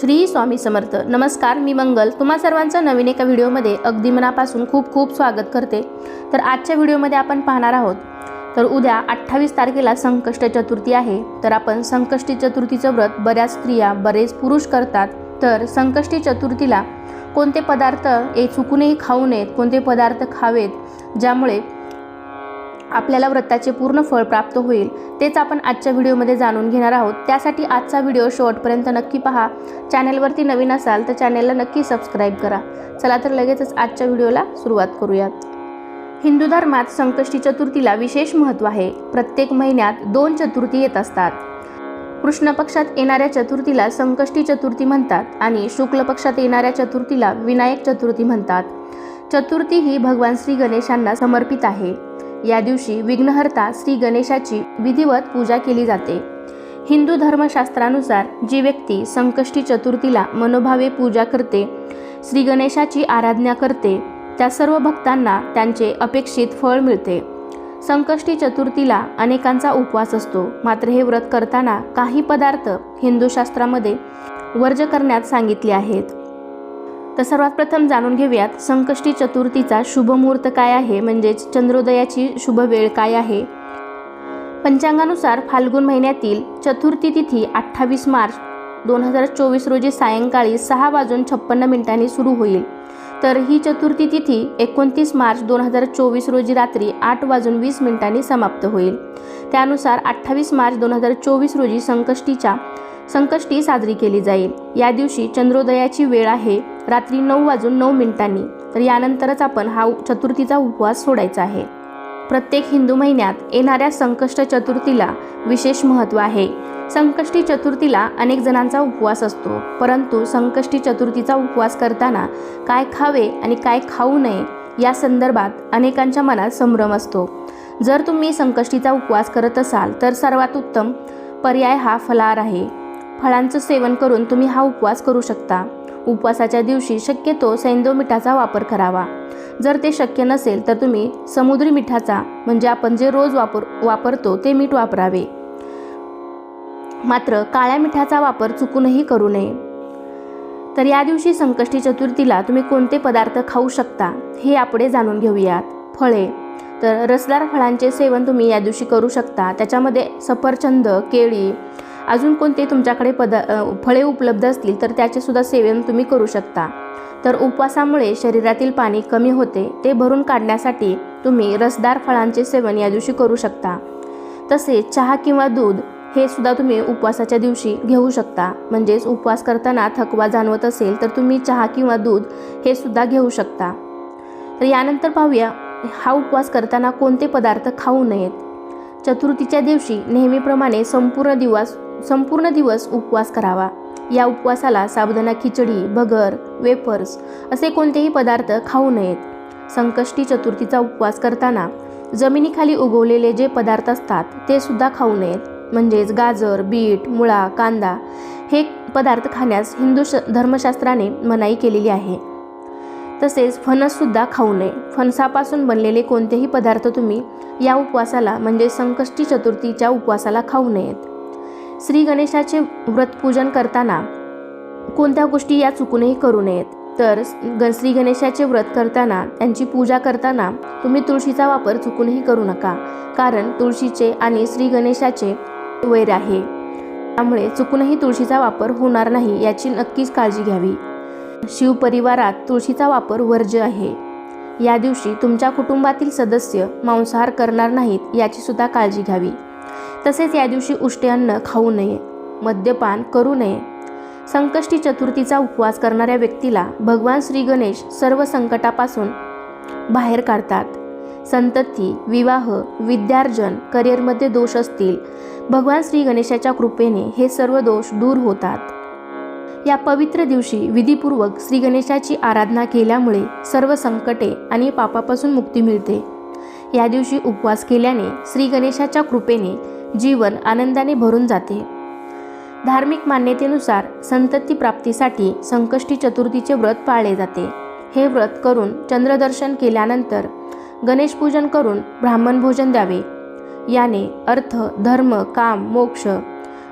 श्री स्वामी समर्थ. नमस्कार मी मंगल. तुम्हा सर्वांचं नवीन एका व्हिडिओमध्ये अगदी मनापासून खूप खूप स्वागत करते. तर आजच्या व्हिडिओमध्ये आपण पाहणार आहोत तर उद्या अठ्ठावीस तारखेला संकष्ट चतुर्थी आहे. तर आपण संकष्टी चतुर्थीचं व्रत बऱ्याच स्त्रिया बरेच पुरुष करतात. तर संकष्टी चतुर्थीला कोणते पदार्थ हे चुकूनही खाऊ नयेत कोणते पदार्थ खावेत ज्यामुळे आपल्याला व्रताचे पूर्ण फळ प्राप्त होईल तेच आपण आजच्या व्हिडिओमध्ये जाणून घेणार आहोत. त्यासाठी आजचा व्हिडिओ शेवटपर्यंत नक्की पहा. चॅनेलवरती नवीन असाल तर चॅनेलला नक्की सबस्क्राईब करा. चला तर लगेचच आजच्या व्हिडिओला सुरुवात करूयात. हिंदू धर्मात संकष्टी चतुर्थीला विशेष महत्त्व आहे. प्रत्येक महिन्यात दोन चतुर्थी येत असतात. कृष्ण पक्षात येणाऱ्या चतुर्थीला संकष्टी चतुर्थी म्हणतात आणि शुक्ल पक्षात येणाऱ्या चतुर्थीला विनायक चतुर्थी म्हणतात. चतुर्थी ही भगवान श्री गणेशांना समर्पित आहे. या दिवशी विघ्नहर्ता श्री गणेशाची विधिवत पूजा केली जाते. हिंदू धर्मशास्त्रानुसार जी व्यक्ती संकष्टी चतुर्थीला मनोभावे पूजा करते श्री गणेशाची आराधना करते त्या सर्व भक्तांना त्यांचे अपेक्षित फळ मिळते. संकष्टी चतुर्थीला अनेकांचा उपवास असतो. मात्र हे व्रत करताना काही पदार्थ हिंदूशास्त्रामध्ये वर्ज करण्यात सांगितले आहेत. तर सर्वात प्रथम जाणून घेऊयात संकष्टी चतुर्थीचा शुभ मुहूर्त काय आहे? म्हणजेच चंद्रोदयाची शुभ वेळ काय आहे? पंचांगानुसार फाल्गुन महिन्यातील चतुर्थी तिथी अठ्ठावीस मार्च दोन हजार चोवीस रोजी सायंकाळी सहा वाजून छप्पन्न मिनिटांनी सुरू होईल. तर ही चतुर्थी तिथी एकोणतीस मार्च दोन हजार चोवीस रोजी रात्री आठ वाजून वीस मिनिटांनी समाप्त होईल. त्यानुसार अठ्ठावीस मार्च दोन हजार चोवीस रोजी संकष्टीच्या संकष्टी साजरी केली जाईल. या दिवशी चंद्रोदयाची वेळ आहे रात्री नऊ वाजून नऊ मिनिटांनी. तर यानंतरच आपण हा चतुर्थीचा उपवास सोडायचा आहे. प्रत्येक हिंदू महिन्यात येणाऱ्या संकष्ट चतुर्थीला विशेष महत्त्व आहे. संकष्टी चतुर्थीला अनेक जणांचा उपवास असतो. परंतु संकष्टी चतुर्थीचा उपवास करताना काय खावे आणि काय खाऊ नये या संदर्भात अनेकांच्या मनात संभ्रम असतो. जर तुम्ही संकष्टीचा उपवास करत असाल तर सर्वात उत्तम पर्याय हा फलाहार आहे. फळांचं सेवन करून तुम्ही हा उपवास करू शकता. उपवासाच्या दिवशी शक्यतो सैंदो मिठाचा वापर करावा. जर ते शक्य नसेल तर तुम्ही समुद्री मिठाचा म्हणजे आपण जे रोज वापर वापरतो ते मीठ वापरावे. मात्र काळ्या मिठाचा वापर चुकूनही करू नये. तर या दिवशी संकष्टी चतुर्थीला तुम्ही कोणते पदार्थ खाऊ शकता हे आपण जाणून घेऊयात. फळे. तर रसदार फळांचे सेवन तुम्ही या दिवशी करू शकता. त्याच्यामध्ये सफरचंद केळी अजून कोणते तुमच्याकडे पदा फळे उपलब्ध असतील तर त्याचेसुद्धा सेवन तुम्ही करू शकता. तर उपवासामुळे शरीरातील पाणी कमी होते ते भरून काढण्यासाठी तुम्ही रसदार फळांचे सेवन या दिवशी करू शकता. तसेच चहा किंवा दूध हे सुद्धा तुम्ही उपवासाच्या दिवशी घेऊ शकता. म्हणजेच उपवास करताना थकवा जाणवत असेल तर तुम्ही चहा किंवा दूध हे सुद्धा घेऊ शकता. तर यानंतर पाहूया हा उपवास करताना कोणते पदार्थ खाऊ नयेत? चतुर्थीच्या दिवशी नेहमीप्रमाणे संपूर्ण दिवस संपूर्ण दिवस उपवास करावा. या उपवासाला साबुदाणा खिचडी भगर वेफर्स असे कोणतेही पदार्थ खाऊ नयेत. संकष्टी चतुर्थीचा उपवास करताना जमिनीखाली उगवलेले जे पदार्थ असतात ते सुद्धा खाऊ नयेत. म्हणजेच गाजर बीट मुळा कांदा हे पदार्थ खाण्यास हिंदू श धर्मशास्त्राने मनाई केलेली आहे. तसेच फणससुद्धा खाऊ नये. फणसापासून बनलेले कोणतेही पदार्थ तुम्ही या उपवासाला म्हणजे संकष्टी चतुर्थीच्या उपवासाला खाऊ नयेत. श्री गणेशाचे व्रतपूजन करताना कोणत्या गोष्टी या चुकूनही करू नयेत. तर ग श्री गणेशाचे व्रत करताना त्यांची पूजा करताना तुम्ही तुळशीचा वापर चुकूनही करू नका. कारण तुळशीचे आणि श्री गणेशाचे वैर आहे. त्यामुळे चुकूनही तुळशीचा वापर होणार नाही याची नक्कीच काळजी घ्यावी. शिवपरिवारात तुळशीचा वापर वर्ज्य आहे. या दिवशी तुमच्या कुटुंबातील सदस्य मांसाहार करणार नाहीत याची सुद्धा काळजी घ्यावी. तसेच या दिवशी उष्टे अन्न खाऊ नये मद्यपान करू नये. संकष्टी चतुर्थीचा उपवास करणाऱ्या व्यक्तीला भगवान श्री गणेश सर्व संकटापासून बाहेर काढतात. संतती विवाह विद्यार्जन करिअरमध्ये दोष असतील. भगवान श्री गणेशाच्या कृपेने हे सर्व दोष दूर होतात. या पवित्र दिवशी विधीपूर्वक श्री गणेशाची आराधना केल्यामुळे सर्व संकटे आणि पापापासून मुक्ती मिळते. या दिवशी उपवास केल्याने श्री गणेशाच्या कृपेने जीवन आनंदाने भरून जाते. धार्मिक मान्यतेनुसार संतती प्राप्तीसाठी संकष्टी चतुर्थीचे व्रत पाळले जाते. हे व्रत करून चंद्रदर्शन केल्यानंतर गणेशपूजन करून ब्राह्मण भोजन द्यावे. याने अर्थ धर्म काम मोक्ष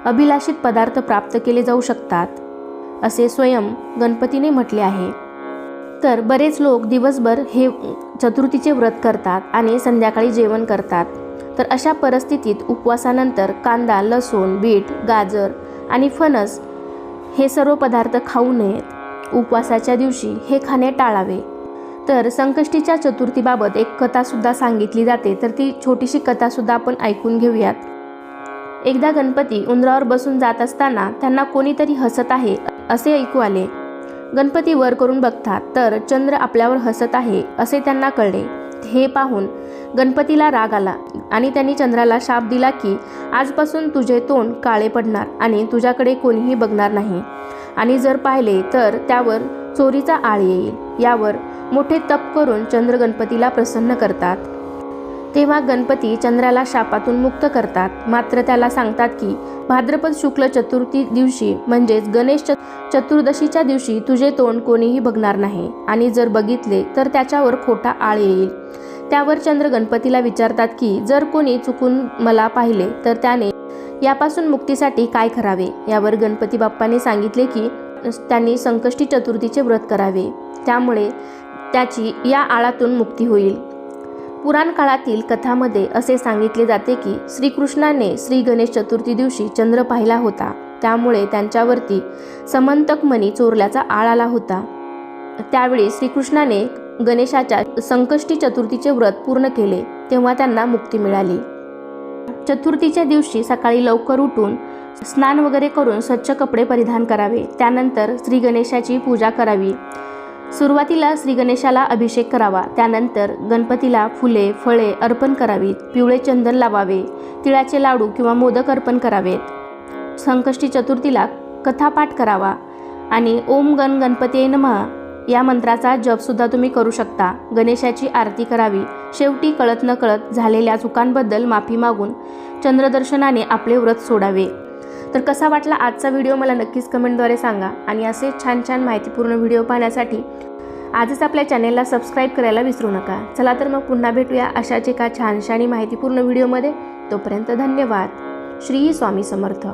अभिलाषित पदार्थ प्राप्त केले जाऊ शकतात असे स्वयं गणपतीने म्हटले आहे. तर बरेच लोक दिवसभर हे चतुर्थीचे व्रत करतात आणि संध्याकाळी जेवण करतात. तर अशा परिस्थितीत उपवासानंतर कांदा लसूण बीट गाजर आणि फणस हे सर्व पदार्थ खाऊ नयेत. उपवासाच्या दिवशी हे खाणे टाळावे. तर संकष्टीच्या चतुर्थीबाबत एक कथासुद्धा सांगितली जाते तर ती छोटीशी कथासुद्धा आपण ऐकून घेऊयात. एकदा गणपती उंदरावर बसून जात असताना त्यांना कोणीतरी हसत आहे असे ऐकू आले. गणपती वर करून बघतात तर चंद्र आपल्यावर हसत आहे असे त्यांना कळले. हे पाहून गणपतीला राग आला आणि त्यांनी चंद्राला शाप दिला की आजपासून तुझे तोंड काळे पडणार आणि तुझ्याकडे कोणीही बघणार नाही. आणि जर पाहिले तर त्यावर चोरीचा आळ येईल. यावर मोठे तप करून चंद्र गणपतीला प्रसन्न करतात. तेव्हा गणपती चंद्राला शापातून मुक्त करतात. मात्र त्याला सांगतात की भाद्रपद शुक्ल चतुर्थी दिवशी म्हणजेच गणेश च चतुर्दशीच्या दिवशी तुझे तोंड कोणीही बघणार नाही. आणि जर बघितले तर त्याच्यावर खोटा आळ येईल. त्यावर चंद्र गणपतीला विचारतात की जर कोणी चुकून मला पाहिले तर त्याने यापासून मुक्तीसाठी काय करावे? यावर गणपती बाप्पाने सांगितले की त्यांनी संकष्टी चतुर्थीचे व्रत करावे. त्यामुळे त्याची या आळातून मुक्ती होईल. पुराण काळातील कथामध्ये असे सांगितले जाते की श्रीकृष्णाने श्री गणेश चतुर्थी दिवशी चंद्र पाहिला होता. त्यामुळे त्यांच्यावरती समंतक मणी चोरल्याचा आळ आला होता. त्यावेळी श्रीकृष्णाने गणेशाच्या संकष्टी चतुर्थीचे व्रत पूर्ण केले तेव्हा त्यांना मुक्ती मिळाली. चतुर्थीच्या दिवशी सकाळी लवकर उठून स्नान वगैरे करून स्वच्छ कपडे परिधान करावे. त्यानंतर श्री गणेशाची पूजा करावी. सुरुवातीला श्रीगणेशाला अभिषेक करावा त्यानंतर गणपतीला फुले फळे अर्पण करावीत पिवळे चंदन लावावे तिळाचे लाडू किंवा मोदक अर्पण करावेत. संकष्टी चतुर्थीला कथापाठ करावा आणि ओम गण गणपती नमः या मंत्राचा जपसुद्धा तुम्ही करू शकता. गणेशाची आरती करावी. शेवटी कळत न कळत झालेल्या चुकांबद्दल माफी मागून चंद्रदर्शनाने आपले व्रत सोडावे. तर कसा वाटला आजचा व्हिडिओ मला नक्कीच कमेंटद्वारे सांगा आणि असे छान छान माहितीपूर्ण व्हिडिओ पाहण्यासाठी आजच आपल्या चॅनेलला सबस्क्राईब करायला विसरू नका. चला तर मग पुन्हा भेटूया अशाच एका छानशा आणि माहितीपूर्ण व्हिडिओमध्ये. तोपर्यंत धन्यवाद. श्री स्वामी समर्थ.